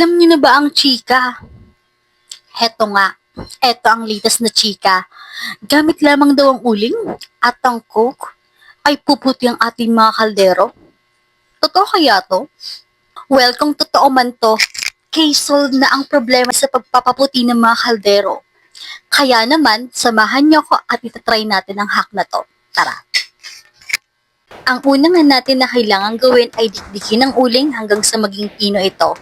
Alam niyo na ba ang chika? Heto nga, eto ang latest na chika. Gamit lamang daw ang uling at ang coke ay puputi ang ating mga kaldero. Totoo kaya to? Well, kung totoo man to, case solved na ang problema sa pagpapaputi ng mga kaldero. Kaya naman, samahan niyo ako at itatry natin ang hack na to. Tara! Ang una nga natin na kailangan gawin ay dikdikin ang uling hanggang sa maging pino ito.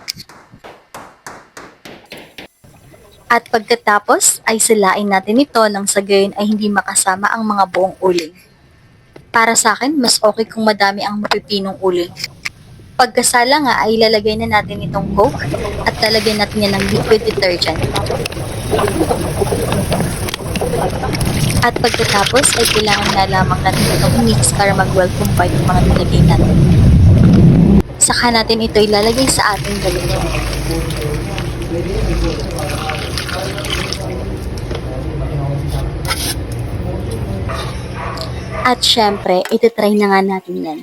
At pagkatapos ay silain natin ito nang sa gayon ay hindi makasama ang mga buong uling. Para sa akin, mas okay kung madami ang mapipinong uling. Pagkasala nga ay ilalagay na natin itong coke at lalagyan natin yan ng liquid detergent. At pagkatapos ay kailangan na lamang natin itong mix para mag-well combine yung mga nilagay natin. Saka natin ito ilalagay sa ating galon. At syempre, ititry na nga natin yan.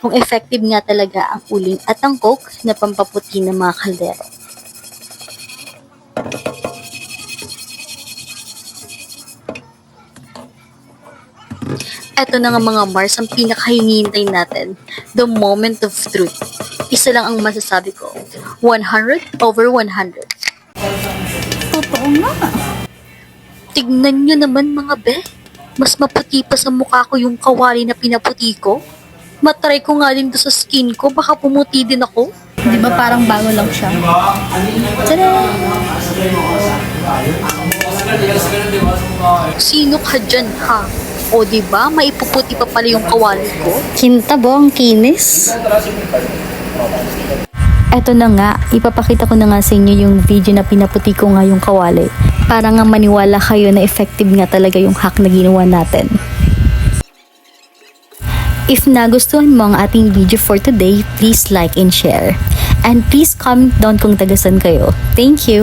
Kung effective nga talaga ang uling at ang coke na pampaputi ng mga kaldero. Eto na nga mga Mars ang pinakahihintay natin. The moment of truth. Isa lang ang masasabi ko. 100 over 100. Totoo nga. Tignan nyo naman mga be. Mas maputi pa sa mukha ko yung kawali na pinaputi ko. Matry ko nga din to sa skin ko. Baka pumuti din ako. Di ba parang bago lang siya? Tada! Sino ka dyan ha? O di ba maipuputi pa pala yung kawali ko? Kinta bo ang kinis. Eto na nga, ipapakita ko na nga sa inyo yung video na pinaputi ko nga yung kawali. Para nga maniwala kayo na effective nga talaga yung hack na ginawa natin. If nagustuhan mo ang ating video for today, please like and share. And please comment down kung tagasan kayo. Thank you!